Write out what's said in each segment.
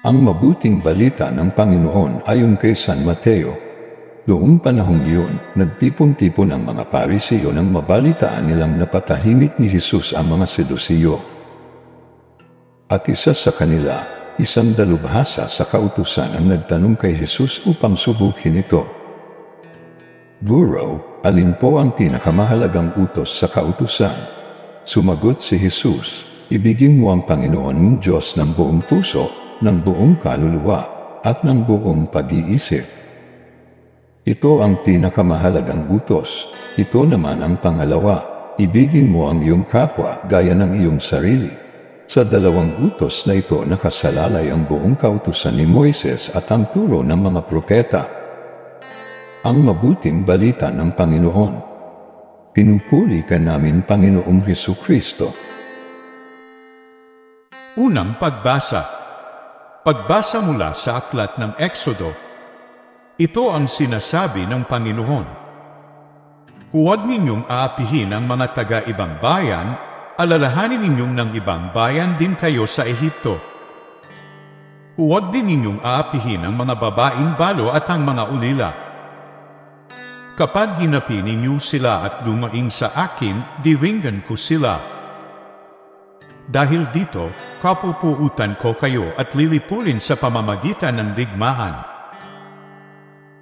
Ang mabuting balita ng Panginoon ayon kay San Mateo. Noong panahong iyon, nagtipon-tipon ang mga parisiyo nang mabalitaan nilang napatahimik ni Jesus ang mga sedusiyo. At isa sa kanila, isang dalubhasa sa kautusan ang nagtanong kay Jesus upang subukin ito. Guro, alin po ang pinakamahalagang utos sa kautusan? Sumagot si Jesus, ibigin mo ang Panginoon mong Diyos ng buong puso, ng buong kaluluwa, at ng buong pag-iisip. Ito ang pinakamahalagang utos. Ito naman ang pangalawa, ibigin mo ang iyong kapwa gaya ng iyong sarili. Sa dalawang utos na ito nakasalalay ang buong kautusan ni Moises at ang turo ng mga propeta. Ang mabuting balita ng Panginoon. Pinupuri ka namin Panginoong Heso Kristo. Unang pagbasa. Pagbasa mula sa aklat ng Eksodo. Ito ang sinasabi ng Panginoon. Huwag ninyong aapihin ang mga taga-ibang bayan, alalahanin ninyong ng ibang bayan din kayo sa Ehipto. Huwag din ninyong aapihin ang mga babaeng balo at ang mga ulila. Kapag ginapi ninyo sila at dumaing sa akin, diringgan ko sila. Dahil dito, kapupuutan ko kayo at lilipulin sa pamamagitan ng digmahan.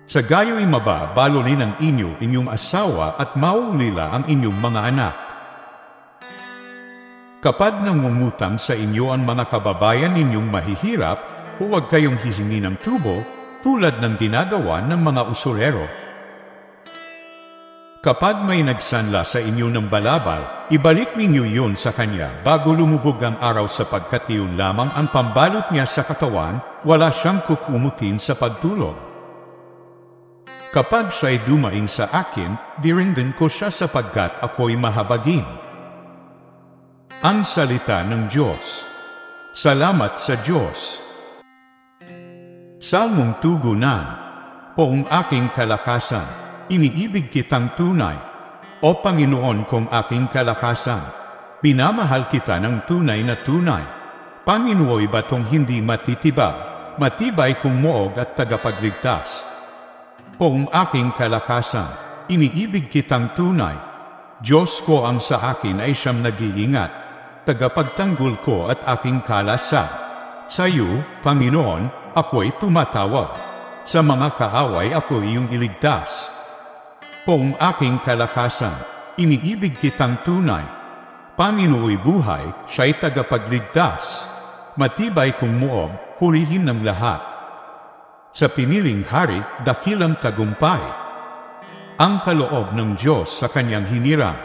Sa gayo'y mababalolin ang inyo inyong asawa at maulila ang inyong mga anak. Kapag nangungutang sa inyo ang mga kababayan ninyong mahihirap, huwag kayong hihingi ng tubo tulad ng ginagawa ng mga usurero. Kapag may nagsanla sa inyo ng balabal, ibalik ninyo yun sa kanya bago lumubog ang araw sapagkat iyon lamang ang pambalot niya sa katawan, wala siyang kukumutin sa pagtulog. Kapag siya'y dumaing sa akin, diringgan ko siya sapagkat ako'y mahabagin. Ang salita ng Diyos. Salamat sa Diyos. Salmong tugunan. Poong aking kalakasan, iniibig kitang tunay. O Panginoon kong aking kalakasan, pinamahal kita ng tunay na tunay. Pangino'y batong hindi matitibag, matibay kong moog at tagapagligtas. Poong aking kalakasan, iniibig kitang tunay. Diyos ko ang sa akin ay siyang nag-iingat, tagapagtanggol ko at aking kalasan. Sa iyo, Panginoon, ako'y tumatawag. Sa mga kaaway ako iyong iligtas. Poong aking kalakasan, iniibig kitang tunay. Panginooy buhay, siya'y tagapagligtas. Matibay kong muog, purihin ng lahat. Sa piniling hari, dakilang tagumpay. Ang kaloob ng Diyos sa kanyang hinirang.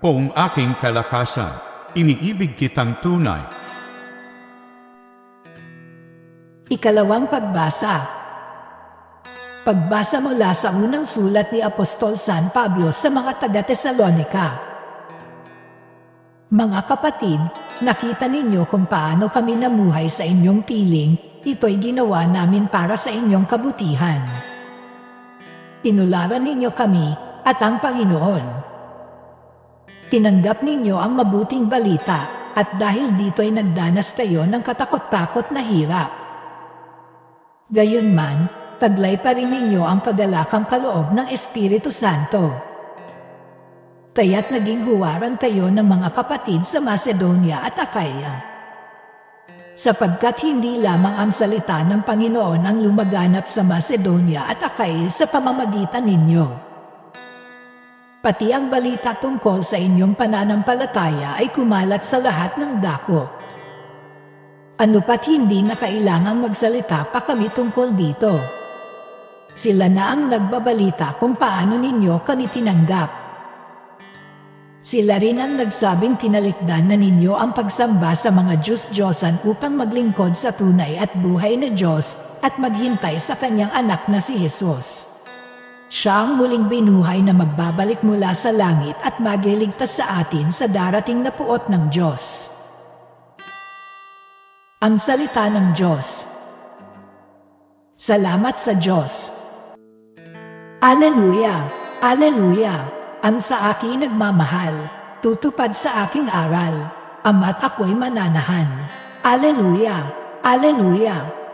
Poong aking kalakasan, iniibig kitang tunay. Ikalawang pagbasa. Pagbasa mula sa unang sulat ni Apostol San Pablo sa mga taga-Tesalonika. Mga kapatid, nakita ninyo kung paano kami namuhay sa inyong piling, ito'y ginawa namin para sa inyong kabutihan. Inularan ninyo kami at ang Panginoon. Tinanggap ninyo ang mabuting balita at dahil dito'y nagdanas kayo ng katakot-takot na hirap. Gayunman, taglay pa rin ninyo ang kagalakang kaloob ng Espiritu Santo. Kaya't naging huwaran kayo ng mga kapatid sa Macedonia at Achaia. Sapagkat hindi lamang ang salita ng Panginoon ang lumaganap sa Macedonia at Achaia sa pamamagitan ninyo. Pati ang balita tungkol sa inyong pananampalataya ay kumalat sa lahat ng dako. Ano pat hindi na kailangang magsalita pa kami tungkol dito. Sila na ang nagbabalita kung paano ninyo kami tinanggap. Sila rin ang nagsabing tinalikdan na ninyo ang pagsamba sa mga Diyos-Diyosan upang maglingkod sa tunay at buhay na Diyos at maghintay sa kanyang anak na si Jesus. Siya ang muling binuhay na magbabalik mula sa langit at magliligtas sa atin sa darating na puot ng Diyos. Ang salita ng Diyos. Salamat sa Diyos. Aleluya! Aleluya! Ang sa akin nagmamahal, tutupad sa aking aral, ama't ako'y mananahan. Aleluya! Alleluia!